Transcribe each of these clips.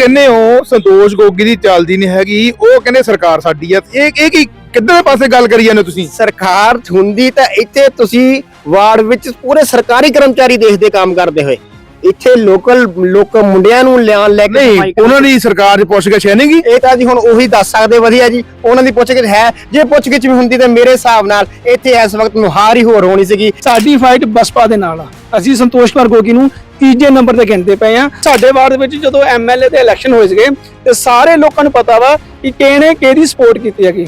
ਕਹਿੰਦੇ ਹੋ, ਸੰਤੋਸ਼ ਗੋਗੀ ਦੀ ਚੱਲਦੀ ਨਹੀਂ ਹੈਗੀ, ਉਹ ਕਹਿੰਦੇ ਸਰਕਾਰ ਸਾਡੀ ਆ। ਇਹ ਇਹ ਕੀ ਕਿੱਧਰ ਪਾਸੇ ਗੱਲ ਕਰੀ ਜਾਂਦੇ ਤੁਸੀਂ? ਸਰਕਾਰ ਹੁੰਦੀ ਤਾਂ ਇੱਥੇ ਤੁਸੀਂ ਵਾਰਡ ਵਿੱਚ ਪੂਰੇ ਸਰਕਾਰੀ ਕਰਮਚਾਰੀ ਦੇਖਦੇ, ਕੰਮ ਕਰਦੇ ਹੋਏ। ਇੱਥੇ ਲੋਕਲ ਲੋਕ ਮੁੰਡਿਆਂ ਨੂੰ ਲਿਆਉਣ ਲੈ ਕੇ ਨਹੀਂ ਉਹਨਾਂ ਦੀ ਸਰਕਾਰ 'ਚ ਪੁੱਛ ਕੇ ਛੇਨੇਗੀ ਇਹ ਤਾਂ ਜੀ ਹੁਣ ਉਹੀ ਦੱਸ ਸਕਦੇ ਵਧੀਆ ਜੀ। ਉਹਨਾਂ ਦੀ ਪੁੱਛਗਿੱਛ ਹੈ। ਜੇ ਪੁੱਛਗਿੱਛ ਵੀ ਹੁੰਦੀ ਤਾਂ ਮੇਰੇ ਹਿਸਾਬ ਨਾਲ ਇੱਥੇ ਇਸ ਵਕਤ ਨੁਹਾਰ ਹੀ ਹੋਰ ਹੋਣੀ ਸੀਗੀ। ਸਾਡੀ ਫਾਈਟ ਬਸਪਾ ਦੇ ਨਾਲ ਆ। ਅਸੀਂ ਸੰਤੋਸ਼ ਕੁਮਾਰ ਗੋਗੀ ਨੂੰ ਤੀਜੇ ਨੰਬਰ ਤੇ ਕਹਿੰਦੇ ਪਏ ਆ। ਸਾਡੇ ਵਾਰਡ ਵਿੱਚ ਜਦੋਂ ਐਮਐਲਏ ਦੇ ਇਲੈਕਸ਼ਨ ਹੋਏ ਸੀਗੇ ਤੇ ਸਾਰੇ ਲੋਕਾਂ ਨੂੰ ਪਤਾ ਵਾ ਕਿ ਕਿਹਨੇ ਕਿਹਦੀ ਸਪੋਰਟ ਕੀਤੀ ਹੈਗੀ।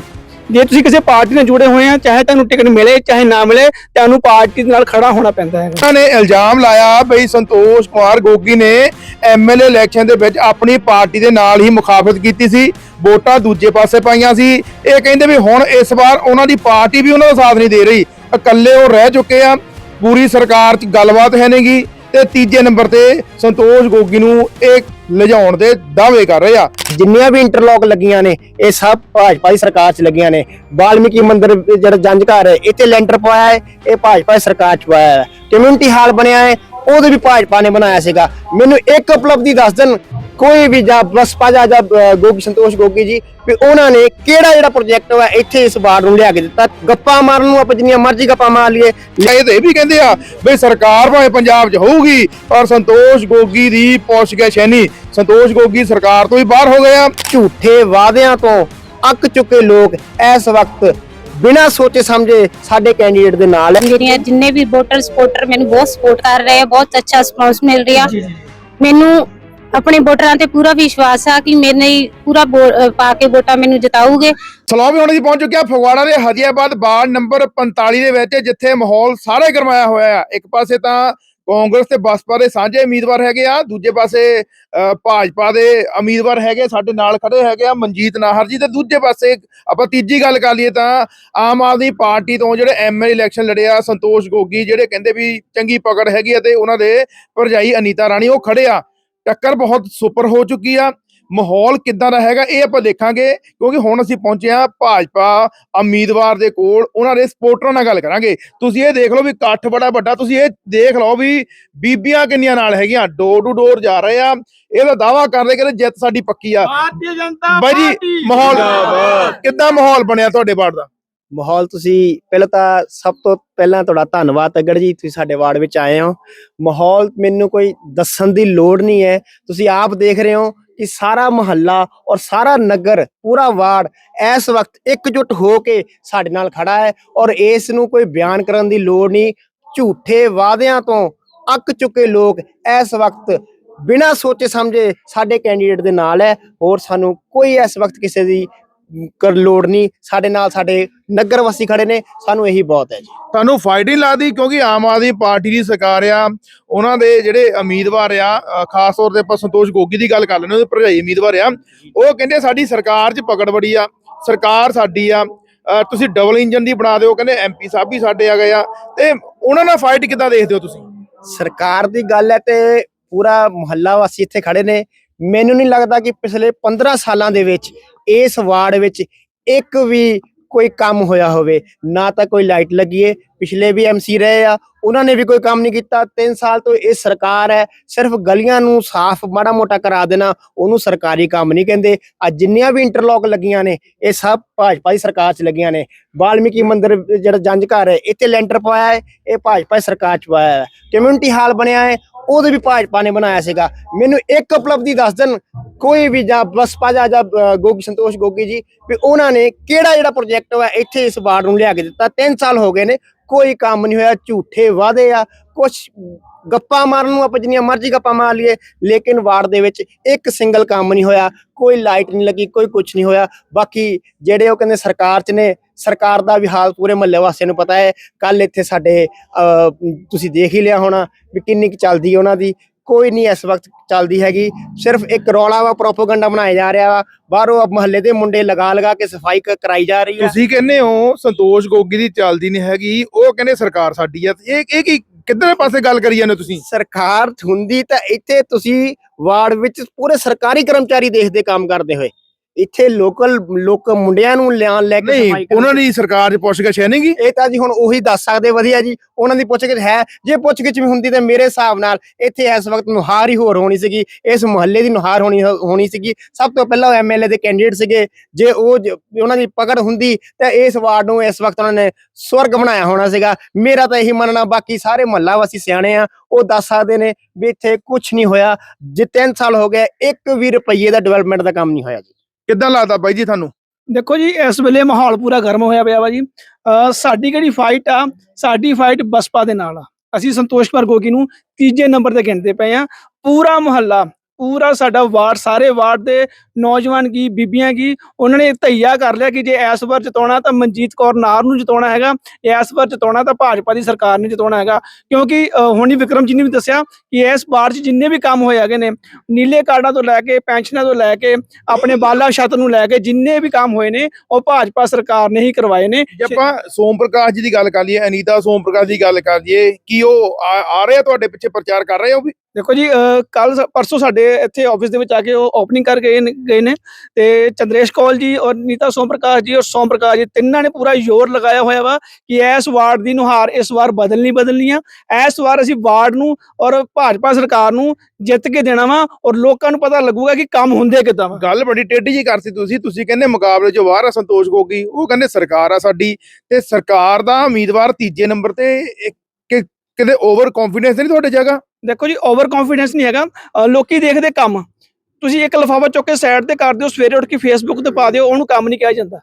ਜੇ ਤੁਸੀਂ ਕਿਸੇ ਪਾਰਟੀ ਨਾਲ ਜੁੜੇ ਹੋਏ ਆ, ਚਾਹੇ ਤੁਹਾਨੂੰ ਟਿਕਟ ਮਿਲੇ, ਚਾਹੇ ਨਾ ਮਿਲੇ, ਤੁਹਾਨੂੰ ਪਾਰਟੀ ਦੇ ਨਾਲ ਖੜਾ ਹੋਣਾ ਪੈਂਦਾ ਹੈਗਾ। ਉਹਨਾਂ ਨੇ ਇਲਜ਼ਾਮ ਲਾਇਆ ਬਈ ਸੰਤੋਸ਼ ਕੁਮਾਰ ਗੋਗੀ ਨੇ ਐਮਐਲਏ ਇਲੈਕਸ਼ਨ ਦੇ ਵਿੱਚ ਆਪਣੀ ਪਾਰਟੀ ਦੇ ਨਾਲ ਹੀ ਮੁਖਾਫਤ ਕੀਤੀ ਸੀ, ਵੋਟਾਂ ਦੂਜੇ ਪਾਸੇ ਪਾਈਆਂ ਸੀ। ਇਹ ਕਹਿੰਦੇ ਵੀ ਹੁਣ ਇਸ ਵਾਰ ਉਹਨਾਂ ਦੀ ਪਾਰਟੀ ਵੀ ਉਹਨਾਂ ਦਾ ਸਾਥ ਨਹੀਂ ਦੇ ਰਹੀ। ਇਕੱਲੇ ਉਹ ਰਹਿ ਚੁੱਕੇ ਆ, ਪੂਰੀ ਸਰਕਾਰ 'ਚ ਗੱਲਬਾਤ ਹੈ ਨਹੀਂਗੀ ਤੇ ਤੀਜੇ ਨੰਬਰ ਤੇ ਸੰਤੋਸ਼ ਗੋਗੀ ਨੂੰ ਇਹ ਲਿਜਾਉਣ ਦੇ ਦਾਅਵੇ ਕਰ ਰਹੇ ਆ। ਜਿੰਨੀਆਂ ਵੀ ਇੰਟਰਲੌਕ ਲੱਗੀਆਂ ਨੇ, ਇਹ ਸਭ ਭਾਜਪਾ ਦੀ ਸਰਕਾਰ 'ਚ ਲੱਗੀਆਂ ਨੇ। ਵਾਲਮੀਕੀ ਮੰਦਿਰ ਜਿਹੜਾ ਜੰਜ ਘਰ ਹੈ, ਇੱਥੇ ਲੈਂਟਰ ਪਵਾਇਆ ਹੈ, ਇਹ ਭਾਜਪਾ ਦੀ ਸਰਕਾਰ 'ਚ ਪਾਇਆ ਹੈ। ਕਮਿਊਨਿਟੀ ਹਾਲ ਬਣਿਆ ਹੈ ਉਹਦੇ ਵੀ ਭਾਜਪਾ ਨੇ ਬਣਾਇਆ ਸੀਗਾ। ਮੈਨੂੰ ਇੱਕ ਉਪਲਬਧੀ ਦੱਸ ਦੇਣ ਕੋਈ ਵੀ ਜਾਂ ਬਸਪਾ ਜਾਂ ਗੋਗੀ ਸੰਤੋਸ਼ ਗੋਗੀ ਜੀ ਵੀ ਉਹਨਾਂ ਨੇ ਕਿਹੜਾ ਜਿਹੜਾ ਪ੍ਰੋਜੈਕਟ ਹੈ ਇੱਥੇ ਇਸ ਵਾਰਡ ਨੂੰ ਲਿਆ ਕੇ ਦਿੱਤਾ। ਗੱਪਾਂ ਮਾਰਨ ਨੂੰ ਆਪਾਂ ਜਿੰਨੀਆਂ ਮਰਜ਼ੀ ਗੱਪਾਂ ਮਾਰ ਲਈਏ। ਇਹ ਤੇ ਇਹ ਵੀ ਕਹਿੰਦੇ ਆ ਬਈ ਸਰਕਾਰ ਭਾਵੇਂ ਪੰਜਾਬ 'ਚ ਹੋਊਗੀ ਪਰ ਸੰਤੋਸ਼ ਗੋਗੀ ਦੀ ਪੁੱਛ ਕੇ ਛੈਨੀ। ਸੰਤੋਸ਼ ਗੋਗੀ ਸਰਕਾਰ ਤੋਂ ਹੀ ਬਾਹਰ ਹੋ ਗਏ ਆ। ਝੂਠੇ ਵਾਅਦਿਆਂ ਤੋਂ ਅੱਕ ਚੁੱਕੇ ਲੋਕ ਇਸ ਵਕਤ ਬਿਨਾਂ ਸੋਚੇ ਸਮਝੇ ਸਾਡੇ ਕੈਂਡੀਡੇਟ ਦੇ ਨਾਲ ਹੈ। ਜਿਹੜੀਆਂ ਜਿੰਨੇ ਵੀ ਵੋਟਰ ਸਪੋਰਟਰ ਮੈਨੂੰ ਬਹੁਤ ਸਪੋਰਟ ਕਰ ਰਹੇ ਆ ਬਹੁਤ ਅੱਛਾ ਰਿਸਪੌਂਸ ਮਿਲ ਰਿਹਾ। ਮੈਨੂੰ ਆਪਣੇ ਵੋਟਰਾਂ ਤੇ ਪੂਰਾ ਵਿਸ਼ਵਾਸ ਆ ਕਿ ਮੇਰੇ ਪੂਰਾ ਪਾ ਕੇ ਵੋਟਾਂ ਮੈਨੂੰ ਜਿਤਾਉਗੇ ਸਲਾਮ ਹੁਣ ਜੀ ਪਹੁੰਚ ਚੁੱਕਿਆ ਫਗਵਾੜਾ ਦੇ ਹਜੀਆਬਾਦ ਵਾਰਡ ਨੰਬਰ 45 ਦੇ ਵਿੱਚ ਜਿੱਥੇ ਮਾਹੌਲ ਸਾਰਾ ਹੀ ਗਰਮਾਇਆ ਹੋਇਆ ਆ। ਇੱਕ ਪਾਸੇ ਤਾਂ ਕਾਂਗਰਸ ਤੇ ਬਸਪਾ ਦੇ ਸਾਂਝੇ ਉਮੀਦਵਾਰ ਹੈਗੇ ਆ। ਦੂਜੇ ਪਾਸੇ ਭਾਜਪਾ ਦੇ ਉਮੀਦਵਾਰ ਹੈਗੇ, ਸਾਡੇ ਨਾਲ ਖੜੇ ਹੈਗੇ ਆ ਮਨਜੀਤ ਨਾਹਰ ਜੀ। ਤੇ ਦੂਜੇ ਪਾਸੇ ਆਪਾਂ ਤੀਜੀ ਗੱਲ ਕਰ ਲਈਏ ਤਾਂ ਆਮ ਆਦਮੀ ਪਾਰਟੀ ਤੋਂ ਜਿਹੜੇ ਐਮਐਲਏ ਇਲੈਕਸ਼ਨ ਲੜਿਆ ਸੰਤੋਸ਼ ਗੋਗੀ ਜਿਹੜੇ ਕਹਿੰਦੇ ਵੀ ਚੰਗੀ ਪਕੜ ਹੈਗੀ ਆ ਤੇ ਉਹਨਾਂ ਦੇ ਭਰਜਾਈ ਅਨੀਤਾ ਰਾਣੀ ਉਹ ਖੜੇ ਆ। ਟੱਕਰ ਬਹੁਤ ਸੁਪਰ ਹੋ ਚੁੱਕੀ ਆ। ਮਾਹੌਲ ਕਿੱਦਾਂ ਦਾ ਹੈਗਾ ਇਹ ਆਪਾਂ ਦੇਖਾਂਗੇ ਕਿਉਂਕਿ ਹੁਣ ਅਸੀਂ ਪਹੁੰਚੇ ਆ ਭਾਜਪਾ ਉਮੀਦਵਾਰ ਦੇ ਕੋਲ ਉਹਨਾਂ ਦੇ ਸਪੋਰਟਰਾਂ ਨਾਲ ਗੱਲ ਕਰਾਂਗੇ। ਤੁਸੀਂ ਇਹ ਦੇਖ ਲਓ ਵੀ ਇਕੱਠ ਬੜਾ ਵੱਡਾ ਤੁਸੀਂ ਇਹ ਦੇਖ ਲਓ ਵੀ ਬੀਬੀਆਂ ਕਿੰਨੀਆਂ ਨਾਲ ਹੈਗੀਆਂ ਡੋਰ ਟੂ ਡੋਰ ਜਾ ਰਹੇ ਆ ਇਹਦਾ ਦਾਵਾ ਕਰਦੇ ਕਿ ਜਿੱਤ ਸਾਡੀ ਪੱਕੀ ਆ। ਭਾਰਤੀ ਜਨਤਾ ਬਾਈ ਜੀ ਮਾਹੌਲ ਕਿੱਦਾਂ ਮਾਹੌਲ ਬਣਿਆ ਤੁਹਾਡੇ ਵਾਰਡ ਦਾ? ਮਾਹੌਲ ਤੁਸੀਂ ਪਹਿਲਾਂ ਤਾਂ ਸਭ ਤੋਂ ਪਹਿਲਾਂ ਤੁਹਾਡਾ ਧੰਨਵਾਦ ਤਗੜ ਜੀ ਤੁਸੀਂ ਸਾਡੇ ਵਾਰਡ ਵਿੱਚ ਆਏ ਹੋ। ਮਾਹੌਲ ਮੈਨੂੰ ਕੋਈ ਦੱਸਣ ਦੀ ਲੋੜ ਨਹੀਂ ਹੈ ਤੁਸੀਂ ਆਪ ਦੇਖ ਰਹੇ ਹੋ ਕਿ ਸਾਰਾ ਮਹੱਲਾ ਔਰ ਸਾਰਾ ਨਗਰ, ਪੂਰਾ ਵਾਰਡ ਇਸ ਵਕਤ ਇਕਜੁੱਟ ਹੋ ਕੇ ਸਾਡੇ ਨਾਲ ਖੜਾ ਹੈ ਔਰ ਇਸ ਨੂੰ ਕੋਈ ਬਿਆਨ ਕਰਨ ਦੀ ਲੋੜ ਨਹੀਂ। ਝੂਠੇ ਵਾਅਦਿਆਂ ਤੋਂ ਅੱਕ ਚੁੱਕੇ ਲੋਕ ਇਸ ਵਕਤ ਬਿਨਾਂ ਸੋਚੇ ਸਮਝੇ ਸਾਡੇ ਕੈਂਡੀਡੇਟ ਦੇ ਨਾਲ ਹੈ। ਹੋਰ ਸਾਨੂੰ ਕੋਈ ਇਸ ਵਕਤ ਕਿਸੇ ਦੀ ਕਰ ਲੋੜ ਨਹੀਂ। ਸਾਡੇ ਨਾਲ ਸਾਡੇ ਨਗਰ ਵਾਸੀ ਖੜੇ ਨੇ। ਸਾਨੂੰ ਇਹੀ ਬਹੁਤ ਹੈ ਜੀ। ਤੁਹਾਨੂੰ ਫਾਇਦਾ ਲੱਗਦੀ ਕਿਉਂਕਿ ਆਮ ਆਦਮੀ ਪਾਰਟੀ ਦੀ ਸਰਕਾਰ ਆ। ਉਹਨਾਂ ਦੇ ਜਿਹੜੇ ਉਮੀਦਵਾਰ ਆ ਖਾਸ ਤੌਰ ਤੇ ਆਪਾਂ ਸੰਤੋਸ਼ ਗੋਗੀ ਦੀ ਗੱਲ ਕਰ ਲੈਂਦੇ ਉਹਦੇ ਭਰਜਾਈ ਉਮੀਦਵਾਰ ਆ। ਉਹ ਕਹਿੰਦੇ ਸਾਡੀ ਸਰਕਾਰ 'ਚ ਪਕੜ ਬੜੀ ਆ। ਸਰਕਾਰ ਸਾਡੀ ਆ। ਤੁਸੀਂ ਡਬਲ ਇੰਜਨ ਦੀ ਬਣਾ ਦਿਓ। ਕਹਿੰਦੇ ਐਮਪੀ ਸਾਹਿਬ ਵੀ ਸਾਡੇ ਆ ਗਏ ਆ। ਤੇ ਉਹਨਾਂ ਨਾਲ ਫਾਈਟ ਕਿੱਦਾਂ ਦੇਖਦੇ ਹੋ ਤੁਸੀਂ? ਸਰਕਾਰ ਦੀ ਗੱਲ ਹੈ ਤੇ ਪੂਰਾ ਮੁਹੱਲਾ ਵਾਸੀ ਇੱਥੇ ਖੜੇ ਨੇ। ਮੈਨੂੰ ਨਹੀਂ ਲੱਗਦਾ ਕਿ ਪਿਛਲੇ 15 ਸਾਲਾਂ ਦੇ ਵਿੱਚ ਇਸ ਵਾਰਡ ਵਿੱਚ ਇੱਕ ਵੀ ਕੋਈ ਕੰਮ ਹੋਇਆ ਹੋਵੇ, ਨਾ ਤਾਂ ਕੋਈ ਲਾਈਟ ਲੱਗੀ ਏ। ਪਿਛਲੇ ਵੀ ਐਮਸੀ ਰਹੇ ਆ, ਉਹਨਾਂ ਨੇ ਵੀ ਕੋਈ ਕੰਮ ਨਹੀਂ ਕੀਤਾ। 3 ਸਾਲ ਤੋਂ ਇਹ ਸਰਕਾਰ ਹੈ, ਸਿਰਫ ਗਲੀਆਂ ਨੂੰ ਸਾਫ਼ ਮਾੜਾ ਮੋਟਾ ਕਰਾ ਦੇਣਾ, ਉਹਨੂੰ ਸਰਕਾਰੀ ਕੰਮ ਨਹੀਂ ਕਹਿੰਦੇ। ਅੱਜ ਜਿੰਨੀਆਂ ਵੀ ਇੰਟਰਲੌਕ ਲੱਗੀਆਂ ਨੇ, ਇਹ ਸਭ ਭਾਜਪਾ ਦੀ ਸਰਕਾਰ 'ਚ ਲੱਗੀਆਂ ਨੇ। ਵਾਲਮੀਕੀ ਮੰਦਿਰ ਜਿਹੜਾ ਜੰਝ ਘਰ ਹੈ, ਇੱਥੇ ਲੈਂਟਰ ਪਵਾਇਆ ਹੈ, ਇਹ ਭਾਜਪਾ ਦੀ ਸਰਕਾਰ 'ਚ ਪਾਇਆ ਹੈ। ਕਮਿਊਨਿਟੀ ਹਾਲ ਬਣਿਆ ਹੈ ਉਹਦੇ ਵੀ ਭਾਜਪਾ ਨੇ ਬਣਾਇਆ ਸੀਗਾ। ਮੈਨੂੰ ਇੱਕ ਉਪਲਬਧੀ ਦੱਸ ਦੇਣ ਕੋਈ ਵੀ ਜਾਂ ਬਸਪਾ ਜਾਂ ਜਾਂ, ਗੋਗੀ ਸੰਤੋਸ਼ ਗੋਗੀ ਜੀ ਵੀ ਉਹਨਾਂ ਨੇ ਕਿਹੜਾ ਜਿਹੜਾ ਪ੍ਰੋਜੈਕਟ ਹੈ ਇੱਥੇ ਇਸ ਵਾਰਡ ਨੂੰ ਲਿਆ ਕੇ ਦਿੱਤਾ। 3 ਸਾਲ ਹੋ ਗਏ ਨੇ ਕੋਈ ਕੰਮ ਨਹੀਂ ਹੋਇਆ, ਝੂਠੇ ਵਾਅਦੇ ਆ। ਕੁਝ ਗੱਪਾਂ ਮਾਰਨ ਨੂੰ ਆਪਾਂ ਜਿੰਨੀਆਂ ਮਰਜ਼ੀ ਗੱਪਾਂ ਮਾਰ ਲਈਏ, ਲੇਕਿਨ ਵਾਰਡ ਦੇ ਵਿੱਚ ਇੱਕ ਸਿੰਗਲ ਕੰਮ ਨਹੀਂ ਹੋਇਆ, ਕੋਈ ਲਾਈਟ ਨਹੀਂ ਲੱਗੀ, ਕੋਈ ਕੁਝ ਨਹੀਂ ਹੋਇਆ। ਬਾਕੀ ਜਿਹੜੇ ਉਹ ਕਹਿੰਦੇ ਸਰਕਾਰ 'ਚ ਨੇ, ਸਰਕਾਰ ਦਾ ਵੀ ਹਾਲ ਪੂਰੇ ਮਹੱਲੇ ਵਾਸੀਆਂ ਨੂੰ ਪਤਾ ਹੈ। ਕੱਲ ਇੱਥੇ ਸਾਡੇ ਤੁਸੀਂ ਦੇਖ ਹੀ ਲਿਆ ਹੋਣਾ ਵੀ ਕਿੰਨੀ ਕੁ ਚੱਲਦੀ ਉਹਨਾਂ ਦੀ। ਕੋਈ ਨਹੀਂ ਇਸ ਵਕਤ ਚੱਲਦੀ ਹੈਗੀ। ਸਿਰਫ ਇੱਕ ਰੌਲਾ ਵਾ ਪ੍ਰੋਪਗੈਂਡਾ ਬਣਾਇਆ ਜਾ ਰਿਹਾ ਵਾ। ਬਾਹਰੋਂ ਮਹੱਲੇ ਦੇ ਮੁੰਡੇ ਲਗਾ ਲਗਾ ਕੇ ਸਫ਼ਾਈ ਕਰਾਈ ਜਾ ਰਹੀ ਹੈ ਤੁਸੀਂ ਕਹਿੰਦੇ ਹੋ ਸੰਤੋਸ਼ ਗੋਗੀ ਦੀ ਚੱਲਦੀ ਨਹੀਂ ਹੈਗੀ ਉਹ ਕਹਿੰਦੇ ਸਰਕਾਰ ਸਾਡੀ ਆ। ਇਹ ਇਹ ਕੀ ਕਿੱਧਰ ਪਾਸੇ ਗੱਲ ਕਰੀ ਜਾਂਦੇ ਤੁਸੀਂ? ਸਰਕਾਰ ਹੁੰਦੀ ਤਾਂ ਇੱਥੇ ਤੁਸੀਂ ਵਾਰਡ ਵਿੱਚ ਪੂਰੇ ਸਰਕਾਰੀ ਕਰਮਚਾਰੀ ਦੇਖਦੇ ਕੰਮ ਕਰਦੇ ਹੋਏ। ਇੱਥੇ ਲੋਕਲ ਲੋਕ ਮੁੰਡਿਆਂ ਨੂੰ ਲਿਆਉਣ ਲੈ ਕੇ ਨਹੀਂ ਸਫ਼ਾਈ ਕਰਨ ਉਹਨਾਂ ਦੀ ਸਰਕਾਰ 'ਚ ਪੁੱਛਗਿੱਛ ਹੈ ਨਹੀਂਗੀ ਇਹ ਤਾਂ ਜੀ ਹੁਣ ਉਹੀ ਦੱਸ ਸਕਦੇ ਵਧੀਆ ਜੀ। ਉਹਨਾਂ ਦੀ ਪੁੱਛਗਿੱਛ ਹੈ। ਜੇ ਪੁੱਛਗਿੱਛ ਵੀ ਹੁੰਦੀ ਤਾਂ ਮੇਰੇ ਹਿਸਾਬ ਨਾਲ ਇੱਥੇ ਇਸ ਵਕਤ ਨੁਹਾਰ ਹੀ ਹੋਰ ਹੋਣੀ ਸੀਗੀ। ਇਸ ਮੁਹੱਲੇ ਦੀ ਨੁਹਾਰ ਹੋਣੀ ਹੋਣੀ ਸੀਗੀ। ਸਭ ਤੋਂ ਪਹਿਲਾਂ ਉਹ ਐਮਐਲਏ ਦੇ ਕੈਂਡੀਡੇਟ ਸੀਗੇ। ਜੇ ਉਹ ਜ- ਉਹਨਾਂ ਦੀ ਪਕੜ ਹੁੰਦੀ ਤਾਂ ਇਸ ਵਾਰਡ ਨੂੰ ਇਸ ਵਕਤ ਉਹਨਾਂ ਨੇ ਸਵਰਗ ਬਣਾਇਆ ਹੋਣਾ ਸੀਗਾ। ਮੇਰਾ ਤਾਂ ਇਹੀ ਮੰਨਣਾ ਬਾਕੀ ਸਾਰੇ ਮੁਹੱਲਾ ਵਾਸੀ ਸਿਆਣੇ ਆ ਉਹ ਦੱਸ ਸਕਦੇ ਨੇ ਵੀ ਇੱਥੇ ਕੁਝ ਨਹੀਂ ਹੋਇਆ। ਜੇ 3 ਸਾਲ ਹੋ ਗਏ ਇੱਕ ਵੀ ਰੁਪਈਏ ਦਾ ਡਿਵੈਲਪਮੈਂਟ ਦਾ ਕੰਮ ਨਹੀਂ ਹੋਇਆ ਜੀ। ਕਿੱਦਾਂ ਲੱਗਦਾ ਬਾਈ ਜੀ ਤੁਹਾਨੂੰ? ਦੇਖੋ ਜੀ, ਇਸ ਵੇਲੇ ਮਾਹੌਲ ਪੂਰਾ ਗਰਮ ਹੋਇਆ ਪਿਆ ਵਾ ਜੀ। ਅਹ ਸਾਡੀ ਜਿਹੜੀ ਫਾਈਟ ਆ, ਸਾਡੀ ਫਾਈਟ ਬਸਪਾ ਦੇ ਨਾਲ ਆ। ਅਸੀਂ ਸੰਤੋਸ਼ ਕੁਮਾਰ ਗੋਗੀ ਨੂੰ ਤੀਜੇ ਨੰਬਰ ਤੇ ਗਿਣਦੇ ਪਏ ਆ। ਪੂਰਾ ਮੁਹੱਲਾ ਪੂਰਾ ਸਾਡਾ ਵਾਰਡ, ਸਾਰੇ ਵਾਰਡ ਦੇ ਨੌਜਵਾਨ ਕੀ, ਬੀਬੀਆਂ ਕੀ, ਉਹਨਾਂ ਨੇ ਧਈਆ ਕਰ ਲਿਆ ਕਿ ਜੇ ਇਸ ਵਾਰ ਜਿਤਾਉਣਾ ਤਾਂ ਮਨਜੀਤ ਕੌਰ ਨਾਰ ਨੂੰ ਜਿਤਾਉਣਾ ਹੈਗਾ ਇਸ ਵਾਰ ਜਿਤਾਉਣਾ ਤਾਂ ਭਾਜਪਾ ਦੀ ਸਰਕਾਰ ਨੇ ਜਿਤਾਉਣਾ ਹੈਗਾ। ਕਿਉਂਕਿ ਹੁਣੀ ਵਿਕਰਮ ਜੀ ਨੇ ਵੀ ਦੱਸਿਆ ਕਿ ਇਸ ਵਾਰ 'ਚ ਜਿੰਨੇ ਵੀ ਕੰਮ ਹੋਏ ਹੈਗੇ ਨੇ, ਨੀਲੇ ਕਾਰਡਾਂ ਤੋਂ ਲੈ ਕੇ, ਪੈਨਸ਼ਨਾਂ ਤੋਂ ਲੈ ਕੇ, ਆਪਣੇ ਬਾਲਾ ਛੱਤ ਨੂੰ ਲੈ ਕੇ ਜਿੰਨੇ ਵੀ ਕੰਮ ਹੋਏ ਨੇ, ਉਹ ਭਾਜਪਾ ਸਰਕਾਰ ਨੇ ਹੀ ਕਰਵਾਏ ਨੇ। ਜੇ ਆਪਾਂ ਸੋਮ ਪ੍ਰਕਾਸ਼ ਜੀ ਦੀ ਗੱਲ ਕਰ ਲਈਏ, ਅਨੀਤਾ ਸੋਮ ਪ੍ਰਕਾਸ਼ ਦੀ ਗੱਲ ਕਰ ਲਈਏ, ਕੀ ਉਹ ਆ ਆ ਰਹੇ ਆ ਤੁਹਾਡੇ ਪਿੱਛੇ ਪ੍ਰਚਾਰ ਕਰ ਰਹੇ ਆ ਵੀ? ਦੇਖੋ ਜੀ ਕੱਲ ਪਰਸੋਂ ਸਾਡੇ ਇੱਥੇ ਆਫਿਸ ਦੇ ਵਿੱਚ ਆ ਕੇ ਉਹ ਓਪਨਿੰਗ ਕਰ ਗਏ ਨੇ- ਗਏ ਨੇ ਤੇ ਚੰਦਰੇਸ਼ ਕੌਲ ਜੀ ਔਰ ਨੀਤਾ ਸੋਮ ਪ੍ਰਕਾਸ਼ ਜੀ ਔਰ ਸੋਮ ਪ੍ਰਕਾਸ਼ ਜੀ ਤਿੰਨਾਂ ਨੇ ਪੂਰਾ ਜ਼ੋਰ ਲਗਾਇਆ ਹੋਇਆ ਵਾ ਕਿ ਇਸ ਵਾਰਡ ਦੀ ਨੁਹਾਰ ਇਸ ਵਾਰ ਬਦਲਣੀ ਬਦਲਣੀ ਆ। ਇਸ ਵਾਰ ਅਸੀਂ ਵਾਰਡ ਨੂੰ ਔਰ ਭਾਜਪਾ ਸਰਕਾਰ ਨੂੰ ਜਿੱਤ ਕੇ ਦੇਣਾ ਵਾ ਔਰ ਲੋਕਾਂ ਨੂੰ ਪਤਾ ਲੱਗੂਗਾ ਕਿ ਕੰਮ ਹੁੰਦੇ ਕਿੱਦਾਂ ਵਾ। ਗੱਲ ਬੜੀ ਟੇਢੀ ਜੀ ਕਰਤੀ ਤੁਸੀਂ। ਤੁਸੀਂ ਕਹਿੰਦੇ ਮੁਕਾਬਲੇ 'ਚ ਬਾਹਰ ਆ ਸੰਤੋਸ਼ ਗੋਗੀ, ਉਹ ਕਹਿੰਦੇ ਸਰਕਾਰ ਆ ਸਾਡੀ ਤੇ ਸਰਕਾਰ ਦਾ ਉਮੀਦਵਾਰ ਤੀਜੇ ਨੰਬਰ ਤੇ ਇੱਕ- ਕਿਤੇ ਓਵਰ ਕੌਨਫੀਡੈਂਸ ਨਹੀਂ ਤੁਹਾਡੇ ਜਗ੍ਹਾ ਦੇਖੋ ਜੀ ਓਵਰ ਕੌਨਫੀਡੈਂਸ ਨਹੀਂ ਹੈਗਾ। ਅਹ ਲੋਕੀ ਦੇਖਦੇ ਕੰਮ। ਤੁਸੀਂ ਇੱਕ ਲਫਾਫਾ ਚੁੱਕ ਕੇ ਸਾਈਡ ਤੇ ਕਰ ਦਿਓ, ਸਵੇਰੇ ਉੱਠ ਕੇ ਫੇਸਬੁੱਕ ਤੇ ਪਾ ਦਿਓ, ਉਹਨੂੰ ਕੰਮ ਨਹੀਂ ਕਿਹਾ ਜਾਂਦਾ।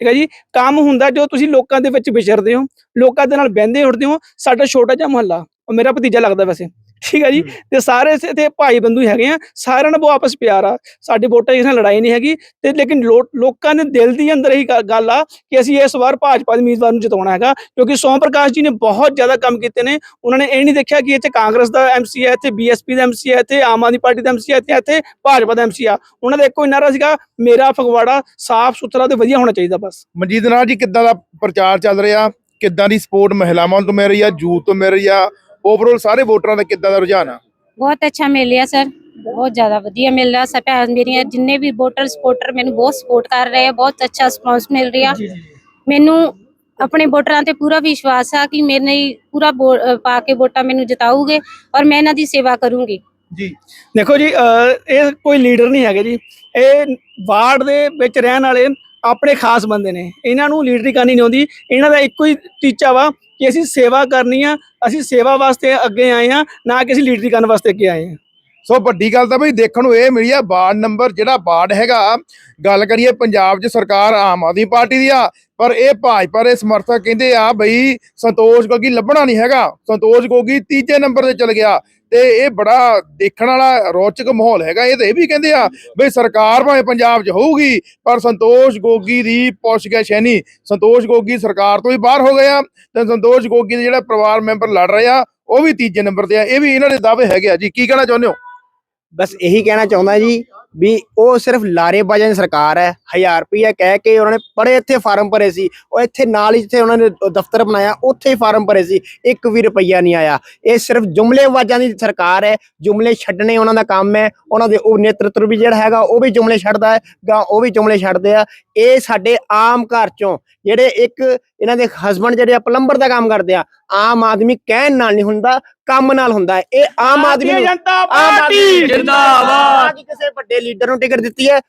ਠੀਕ ਹੈ ਜੀ? ਕੰਮ ਹੁੰਦਾ ਜੋ ਤੁਸੀਂ ਲੋਕਾਂ ਦੇ ਵਿੱਚ ਵਿਚਰਦੇ ਹੋ, ਲੋਕਾਂ ਦੇ ਨਾਲ ਬਹਿੰਦੇ ਉੱਠਦੇ ਹੋ, ਸਾਡਾ ਛੋਟਾ ਜਿਹਾ ਮੁਹੱਲਾ, ਉਹ ਮੇਰਾ ਭਤੀਜਾ ਲੱਗਦਾ ਵੈਸੇ। ਠੀਕ ਹੈ ਜੀ। ਤੇ ਸਾਰੇ ਇੱਥੇ ਭਾਈ ਬੰਧੂ ਹੈਗੇ ਆ ਸਾਰਿਆਂ ਨਾਲ ਆਪਸ ਪਿਆਰ ਆ। ਸਾਡੀ ਵੋਟਾਂ ਇਸ ਨਾਲ ਲੜਾਈ ਨਹੀਂ ਹੈਗੀ ਤੇ ਲੇਕਿਨ ਲੋਕਾਂ ਦੇ ਦਿਲ ਦੀ ਅੰਦਰ ਗ- ਗੱਲ ਆ ਕਿ ਅਸੀਂ ਇਸ ਵਾਰ ਭਾਜਪਾ ਦੇ ਉਮੀਦਵਾਰ ਨੂੰ ਜਿਤਾਉਣਾ ਹੈਗਾ ਕਿਉਂਕਿ ਸੋਮ ਪ੍ਰਕਾਸ਼ ਜੀ ਨੇ ਬਹੁਤ ਜ਼ਿਆਦਾ ਕੰਮ ਕੀਤੇ ਨੇ। ਉਹਨਾਂ ਨੇ ਇਹ ਨਹੀਂ ਦੇਖਿਆ ਕਿ ਇੱਥੇ ਕਾਂਗਰਸ ਦਾ ਐਮਸੀ ਹੈ ਇੱਥੇ ਬੀਐਸਪੀ ਦਾ ਐਮਸੀ ਹੈ ਇੱਥੇ ਆਮ ਆਦਮੀ ਪਾਰਟੀ ਦਾ ਐਮਸੀ ਹੈ ਇੱਥੇ ਇੱਥੇ ਭਾਜਪਾ ਦਾ ਐਮਸੀ ਆ। ਉਹਨਾਂ ਦਾ ਇੱਕੋ ਹੀ ਨਾਰਾ ਸੀਗਾ ਮੇਰਾ ਫਗਵਾੜਾ ਸਾਫ਼ ਸੁਥਰਾ ਤੇ ਵਧੀਆ ਹੋਣਾ ਚਾਹੀਦਾ ਬਸ। ਮਨਜੀਤ ਨਾਲ ਜੀ ਕਿੱਦਾਂ ਦਾ ਪ੍ਰਚਾਰ ਚੱਲ ਰਿਹਾ? ਕਿੱਦਾਂ ਦੀ ਸਪੋਰਟ ਮਹਿਲਾਵਾਂ ਤੋਂ ਮਿਲ ਰਹੀ ਆ ਯੂਥ ਤੋਂ ਮਿਲ ਰਹੀ ਆ? ਓਵਰਆਲ ਸਾਰੇ ਵੋਟਰਾਂ ਦਾ ਕਿੱਦਾਂ ਦਾ ਰੁਝਾਨ ਆ? ਬਹੁਤ ਅੱਛਾ ਮਿਲ ਰਿਹਾ ਸਰ ਬਹੁਤ ਜ਼ਿਆਦਾ ਵਧੀਆ ਮਿਲ ਰਿਹਾ ਸਭ ਭੈਣ ਮੇਰੀਆਂ ਜਿੰਨੇ ਵੀ ਵੋਟਰ ਸਪੋਰਟਰ ਮੈਨੂੰ ਬਹੁਤ ਸਪੋਰਟ ਕਰ ਰਹੇ ਆ ਬਹੁਤ ਅੱਛਾ ਰਿਸਪੌਂਸ ਮਿਲ ਰਿਹਾ। ਮੈਨੂੰ ਆਪਣੇ ਵੋਟਰਾਂ ਤੇ ਪੂਰਾ ਵਿਸ਼ਵਾਸ ਆ ਕਿ ਮੇਰੇ ਲਈ ਪੂਰਾ ਪਾ ਕੇ ਵੋਟਾਂ ਮੈਨੂੰ ਜਿਤਾਉਗੇ ਔਰ ਮੈਂ ਇਹਨਾਂ ਦੀ ਸੇਵਾ ਕਰੂੰਗੀ। ਜੀ। ਦੇਖੋ ਜੀ ਇਹ ਕੋਈ ਲੀਡਰ ਨਹੀਂ ਹੈਗੇ ਜੀ। ਇਹ ਵਾਰਡ ਦੇ ਵਿੱਚ ਰਹਿਣ ਵਾਲੇ ਆਪਣੇ ਖਾਸ ਬੰਦੇ ਨੇ। ਇਹਨਾਂ ਨੂੰ ਲੀਡਰੀ ਕਰਨੀ ਨਹੀਂ ਆਉਂਦੀ। ਇਹਨਾਂ ਦਾ ਇੱਕੋ ਹੀ ਟੀਚਾ ਵਾ ਕਿ ਅਸੀਂ ਸੇਵਾ ਕਰਨੀ ਆ, ਅਸੀਂ ਸੇਵਾ ਵਾਸਤੇ ਅੱਗੇ ਆਏ ਆ, ਨਾ ਕਿ ਅਸੀਂ ਲੀਡਰੀ ਕਰਨ ਵਾਸਤੇ ਅੱਗੇ ਆਏ ਆ। ਸੋ ਵੱਡੀ ਗੱਲ ਤਾਂ ਬਈ ਦੇਖਣ ਨੂੰ ਇਹ ਮਿਲੀ ਆ, ਵਾਰਡ ਨੰਬਰ ਜਿਹੜਾ ਵਾਰਡ ਹੈਗਾ, ਗੱਲ ਕਰੀਏ ਪੰਜਾਬ 'ਚ ਸਰਕਾਰ ਆਮ ਆਦਮੀ ਪਾਰਟੀ ਦੀ ਆ, ਪਰ ਇਹ ਭਾਜਪਾ ਦੇ ਸਮਰਥਕ ਕਹਿੰਦੇ ਆ ਬਈ ਸੰਤੋਸ਼ ਗੋਗੀ ਲੱਭਣਾ ਨਹੀਂ ਹੈਗਾ। ਸੰਤੋਸ਼ ਗੋਗੀ ਤੀਜੇ ਨੰਬਰ ਤੇ ਚਲ ਗਿਆ। ਤੇ ਇਹ ਬੜਾ ਦੇਖਣ ਵਾਲਾ ਰੌਚਕ ਮਾਹੌਲ ਹੈਗਾ। ਇਹ ਤਾਂ ਇਹ ਵੀ ਕਹਿੰਦੇ ਆ ਬਈ ਸਰਕਾਰ ਭਾਵੇਂ ਪੰਜਾਬ 'ਚ ਹੋਊਗੀ, ਪਰ ਸੰਤੋਸ਼ ਗੋਗੀ ਦੀ ਪੁੱਛਗਿੱਛ ਹੈ ਨਹੀਂ ਸੰਤੋਸ਼ ਗੋਗੀ ਸਰਕਾਰ ਤੋਂ ਵੀ ਬਾਹਰ ਹੋ ਗਏ ਆ ਤੇ ਸੰਤੋਸ਼ ਗੋਗੀ ਦੇ ਜਿਹੜਾ ਪਰਿਵਾਰ ਮੈਂਬਰ ਲੜ ਰਿਹਾ ਉਹ ਵੀ ਤੀਜੇ ਨੰਬਰ ਤੇ ਆ। ਇਹ ਵੀ ਇਹਨਾਂ ਦੇ ਦਾਅਵੇ ਹੈਗੇ ਆ ਜੀ। ਕੀ ਕਹਿਣਾ ਚਾਹੁੰਦੇ ਹੋ? ਬਸ ਇਹੀ ਕਹਿਣਾ ਚਾਹੁੰਦਾ ਜੀ ਵੀ ਉਹ ਸਿਰਫ ਲਾਰੇਬਾਜ਼ਾਂ ਦੀ ਸਰਕਾਰ ਹੈ 1000 ਰੁਪਏ ਕਹਿ ਕੇ ਉਹਨਾਂ ਨੇ ਬੜੇ ਇੱਥੇ ਫਾਰਮ ਭਰੇ ਸੀ, ਉਹ ਇੱਥੇ ਨਾਲ ਹੀ ਜਿੱਥੇ ਉਹਨਾਂ ਨੇ ਦਫ਼ਤਰ ਬਣਾਇਆ, ਉੱਥੇ ਹੀ ਫਾਰਮ ਭਰੇ ਸੀ, ਇੱਕ ਵੀ ਰੁਪਈਆ ਨਹੀਂ ਆਇਆ। ਇਹ ਸਿਰਫ ਜੁਮਲੇਬਾਜ਼ਾਂ ਦੀ ਸਰਕਾਰ ਹੈ, ਜੁਮਲੇ ਛੱਡਣੇ ਉਹਨਾਂ ਦਾ ਕੰਮ ਹੈ, ਉਹਨਾਂ ਦੇ ਉਹ ਨੇਤਰਤਵ ਵੀ ਜਿਹੜਾ ਹੈਗਾ, ਉਹ ਵੀ ਜੁਮਲੇ ਛੱਡਦਾ ਹੈ ਗਾ ਉਹ ਵੀ ਜੁਮਲੇ ਛੱਡਦੇ ਆ। ਇਹ ਸਾਡੇ ਆਮ ਘਰ ਚੋਂ ਜਿਹੜੇ ਇੱਕ, ਇਹਨਾਂ ਦੇ ਹਸਬੰਡ ਜਿਹੜੇ ਆ, ਪਲੰਬਰ ਦਾ ਕੰਮ ਕਰਦੇ ਆ ਆਮ ਆਦਮੀ ਕਹਿਣ ਨਾਲ ਨਹੀਂ ਹੁੰਦਾ ਕੰਮ ਨਾਲ ਹੁੰਦਾ। ਹੈ ਇਹ ਆਮ ਆਦਮੀ ਨੂੰ ਜਨਤਾ ਆਮ ਆਦਮੀ ਜਿੰਦਾਬਾਦ! ਕਿਸੇ ਵੱਡੇ ਲੀਡਰ ਨੂੰ ਟਿਕਟ ਦਿੱਤੀ ਹੈ।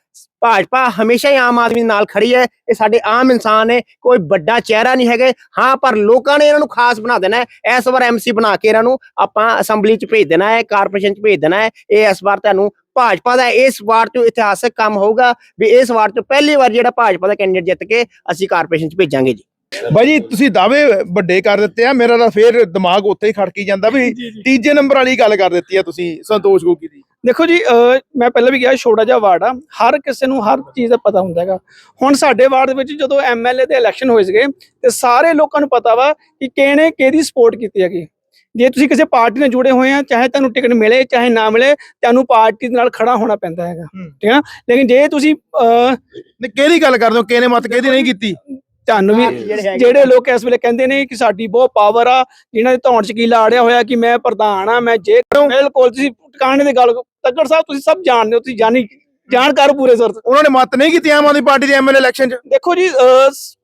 ਭਾਜਪਾ ਹਮੇਸ਼ਾ ਹੀ ਆਮ ਆਦਮੀ ਨਾਲ ਖੜੀ ਹੈ। ਇਹ ਸਾਡੇ ਆਮ ਇਨਸਾਨ ਨੇ ਕੋਈ ਵੱਡਾ ਚਿਹਰਾ ਨਹੀਂ ਹੈਗੇ। ਹਾਂ ਪਰ ਲੋਕਾਂ ਨੇ ਇਹਨਾਂ ਨੂੰ ਖਾਸ ਬਣਾ ਦੇਣਾ ਹੈ। ਇਸ ਵਾਰ ਐਮਸੀ ਬਣਾ ਕੇ ਇਹਨਾਂ ਨੂੰ ਆਪਾਂ ਅਸੈਂਬਲੀ 'ਚ ਭੇਜ ਦੇਣਾ ਹੈ ਕਾਰਪੋਰੇਸ਼ਨ 'ਚ ਭੇਜ ਦੇਣਾ ਹੈ। ਇਹ ਇਸ ਵਾਰ ਤੁਹਾਨੂੰ ਭਾਜਪਾ ਦਾ ਇਸ ਵਾਰ 'ਚ ਇਤਿਹਾਸਕ ਕੰਮ ਹੋਊਗਾ ਵੀ ਇਸ ਵਾਰ 'ਚ ਪਹਿਲੀ ਵਾਰ ਜਿਹੜਾ ਭਾਜਪਾ ਦਾ ਕੈਂਡੀਡੇਟ ਜਿੱਤ ਕੇ ਅਸੀਂ ਕਾਰਪੋਰੇਸ਼ਨ 'ਚ ਭੇਜਾਂਗੇ ਜੀ। ਬਾਈ ਜੀ ਤੁਸੀਂ ਦਾਅਵੇ ਵੱਡੇ ਕਰ ਦਿੱਤੇ ਆ ਮੇਰਾ ਤਾਂ ਫੇਰ ਦਿਮਾਗ ਉੱਥੇ ਹੀ ਖੜਕੀ ਜਾਂਦਾ ਵੀ ਤੀਜੇ ਨੰਬਰ ਵਾਲੀ ਗੱਲ ਕਰ ਦਿੱਤੀ ਆ ਤੁਸੀਂ ਸੰਤੋਸ਼ ਗੋਗੀ ਦੀ। ਦੇਖੋ ਜੀ ਮੈਂ ਪਹਿਲਾਂ ਵੀ ਕਿਹਾ ਛੋਟਾ ਜਿਹਾ ਵਾਰਡ ਆ ਹਰ ਕਿਸੇ ਨੂੰ ਹਰ ਚੀਜ਼ ਦਾ ਪਤਾ ਹੁੰਦਾ ਹੈਗਾ। ਹੁਣ ਸਾਡੇ ਵਾਰਡ ਦੇ ਵਿੱਚ ਜਦੋਂ ਐਮਐਲਏ ਦੇ ਇਲੈਕਸ਼ਨ ਹੋਏ ਸੀਗੇ ਤੇ ਸਾਰੇ ਲੋਕਾਂ ਨੂੰ ਪਤਾ ਵਾ ਕਿ ਕਿਹਨੇ ਕਿਹਦੀ ਸਪੋਰਟ ਕੀਤੀ ਹੈਗੀ। ਜੇ ਤੁਸੀਂ ਕਿਸੇ ਪਾਰਟੀ ਨਾਲ ਜੁੜੇ ਹੋਏ ਆ ਚਾਹੇ ਤੁਹਾਨੂੰ ਟਿਕਟ ਮਿਲੇ ਚਾਹੇ ਨਾ ਮਿਲੇ ਤੁਹਾਨੂੰ ਪਾਰਟੀ ਦੇ ਨਾਲ ਖੜਾ ਹੋਣਾ ਪੈਂਦਾ ਹੈਗਾ। ਠੀਕ ਹੈ ਨਾ ਲੇਕਿਨ ਜੇ ਤੁਸੀਂ ਕਿਹੜੀ ਗੱਲ ਕਰਦੇ ਹੋ? ਕਿਹਨੇ ਮਤ ਕਿਹਦੀ ਨਹੀਂ ਕੀਤੀ? ਤੁਹਾਨੂੰ ਵੀ ਜਿਹੜੇ ਲੋਕ ਇਸ ਵੇਲੇ ਕਹਿੰਦੇ ਨੇ ਕਿ ਸਾਡੀ ਬਹੁਤ ਪਾਵਰ ਆ ਜਿਨ੍ਹਾਂ ਦੇ ਧੌਣ ਚ ਕੀਲਾ ਆੜਿਆ ਹੋਇਆ ਕਿ ਮੈਂ ਪ੍ਰਧਾਨ ਆ ਮੈਂ ਜੇ ਬਿਲਕੁਲ ਤੁਸੀਂ ਟਿਕਾਣੇ ਦੀ ਗੱਲ ਤੱਕੜ ਸਾਹਿਬ ਤੁਸੀਂ ਸਭ ਜਾਣਦੇ ਹੋ ਤੁਸੀਂ ਜਾਣੀ ਜਾਣਕਾਰ ਪੂਰੇ ਸਰ। ਉਹਨਾਂ ਨੇ ਮਤ ਨਹੀਂ ਕੀਤੀ ਆਮ ਆਦਮੀ ਪਾਰਟੀ ਦੇ ਐਮਐਲਏ ਇਲੈਕਸ਼ਨ 'ਚ? ਦੇਖੋ ਜੀ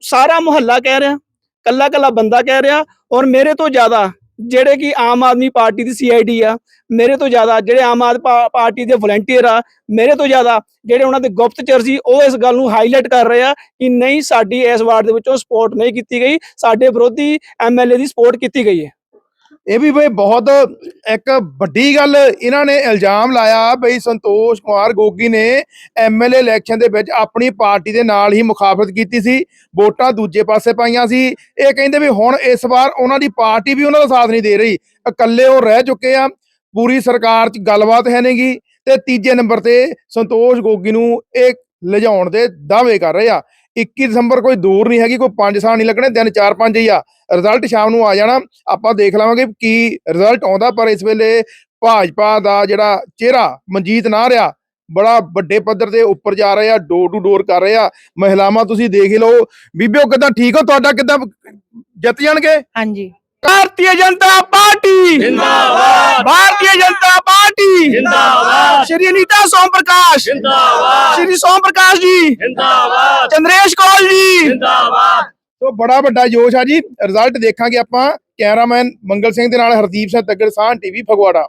ਸਾਰਾ ਮੁਹੱਲਾ ਕਹਿ ਰਿਹਾ ਕੱਲਾ ਕੱਲਾ ਬੰਦਾ ਕਹਿ ਰਿਹਾ ਔਰ ਮੇਰੇ ਤੋਂ ਜ਼ਿਆਦਾ ਜਿਹੜੇ ਕਿ ਆਮ ਆਦਮੀ ਪਾਰਟੀ ਦੀ ਸੀਆਈਡੀ ਆ, ਮੇਰੇ ਤੋਂ ਜ਼ਿਆਦਾ ਜਿਹੜੇ ਆਮ ਆਦਮੀ ਪਾਰਟੀ ਦੇ ਵਲੰਟੀਅਰ ਆ, ਮੇਰੇ ਤੋਂ ਜ਼ਿਆਦਾ ਜਿਹੜੇ ਉਹਨਾਂ ਦੇ ਗੁਪਤਚਰ ਸੀ, ਉਹ ਇਸ ਗੱਲ ਨੂੰ ਹਾਈਲਾਈਟ ਕਰ ਰਹੇ ਆ ਕਿ ਨਹੀਂ ਸਾਡੀ ਇਸ ਵਾਰਡ ਦੇ ਵਿੱਚੋਂ ਸਪੋਰਟ ਨਹੀਂ ਕੀਤੀ ਗਈ, ਸਾਡੇ ਵਿਰੋਧੀ ਐਮਐਲਏ ਦੀ ਸਪੋਰਟ ਕੀਤੀ ਗਈ ਹੈ। ਇਹ ਵੀ ਬਈ ਬਹੁਤ ਇੱਕ ਵੱਡੀ ਗੱਲ ਇਹਨਾਂ ਨੇ ਇਲਜ਼ਾਮ ਲਾਇਆ ਬਈ ਸੰਤੋਸ਼ ਕੁਮਾਰ ਗੋਗੀ ਨੇ ਐਮਐਲਏ ਇਲੈਕਸ਼ਨ ਦੇ ਵਿੱਚ ਆਪਣੀ ਪਾਰਟੀ ਦੇ ਨਾਲ ਹੀ ਮੁਖਾਲਫਤ ਕੀਤੀ ਸੀ, ਵੋਟਾਂ ਦੂਜੇ ਪਾਸੇ ਪਾਈਆਂ ਸੀ। ਇਹ ਕਹਿੰਦੇ ਵੀ ਹੁਣ ਇਸ ਵਾਰ ਉਹਨਾਂ ਦੀ ਪਾਰਟੀ ਵੀ ਉਹਨਾਂ ਦਾ ਸਾਥ ਨਹੀਂ ਦੇ ਰਹੀ। ਇਕੱਲੇ ਉਹ ਰਹਿ ਚੁੱਕੇ ਆ, ਪੂਰੀ ਸਰਕਾਰ 'ਚ ਗੱਲਬਾਤ ਹੈ ਨਹੀਂਗੀ ਤੇ ਤੀਜੇ ਨੰਬਰ ਤੇ ਸੰਤੋਸ਼ ਗੋਗੀ ਨੂੰ ਇਹ ਲਿਜਾਉਣ ਦੇ ਦਾਅਵੇ ਕਰ ਰਹੇ ਆ। 21 ਦਸੰਬਰ ਕੋਈ ਦੂਰ ਨਹੀਂ ਹੈਗੀ, ਕੋਈ 5 ਸਾਲ ਨਹੀਂ ਲੱਗਣੇ, ਦਿਨ 4-5 ਹੀ ਆ। ਰਿਜ਼ਲਟ ਸ਼ਾਮ ਨੂੰ ਆ ਜਾਣਾ, ਆਪਾਂ ਦੇਖ ਲਵਾਂਗੇ ਕੀ ਰਿਜ਼ਲਟ ਆਉਂਦਾ, ਪਰ ਇਸ ਵੇਲੇ ਭਾਜਪਾ ਦਾ ਜਿਹੜਾ ਚਿਹਰਾ ਮਨਜੀਤ ਨਾ ਰਿਹਾ ਬੜਾ ਵੱਡੇ ਪੱਧਰ ਤੇ ਉੱਪਰ ਜਾ ਰਹੇ ਆ, ਡੋਰ ਟੂ ਡੋਰ ਕਰ ਰਹੇ ਆ। ਮਹਿਲਾਵਾਂ ਤੁਸੀਂ ਦੇਖ ਹੀ ਲਓ। ਬੀਬੀਓ ਕਿਦਾਂ ਠੀਕ ਹੋ? ਤੁਹਾਡਾ ਕਿਦਾਂ ਜਿੱਤ ਜਾਣਗੇ? ਹਾਂਜੀ। ਭਾਰਤੀ ਜਨਤਾ ਪਾਰਟੀ। ਜਿੰਦਾਬਾਦ। ਭਾਰਤੀ ਜਨਤਾ ਪਾਰਟੀ। ਜਿੰਦਾਬਾਦ। ਸ਼੍ਰੀ ਅਨੀਤਾ ਸੋਮ ਪ੍ਰਕਾਸ਼। ਜਿੰਦਾਬਾਦ। ਸ਼੍ਰੀ ਸੋਮ ਪ੍ਰਕਾਸ਼ ਜੀ। ਜਿੰਦਾਬਾਦ। ਚੰਦਰੇਸ਼ ਕੌਲ ਜੀ। ਸੋ ਬੜਾ ਵੱਡਾ ਜੋਸ਼ ਆ ਜੀ। ਰਿਜ਼ਲਟ ਦੇਖਾਂਗੇ ਆਪਾਂ ਕੈਮਰਾਮੈਨ ਮੰਗਲ ਸਿੰਘ ਦੇ ਨਾਲ ਹਰਦੀਪ ਸਿੰਘ ਤੱਗੜ ਸਾਹ ਟੀਵੀ ਫਗਵਾੜਾ।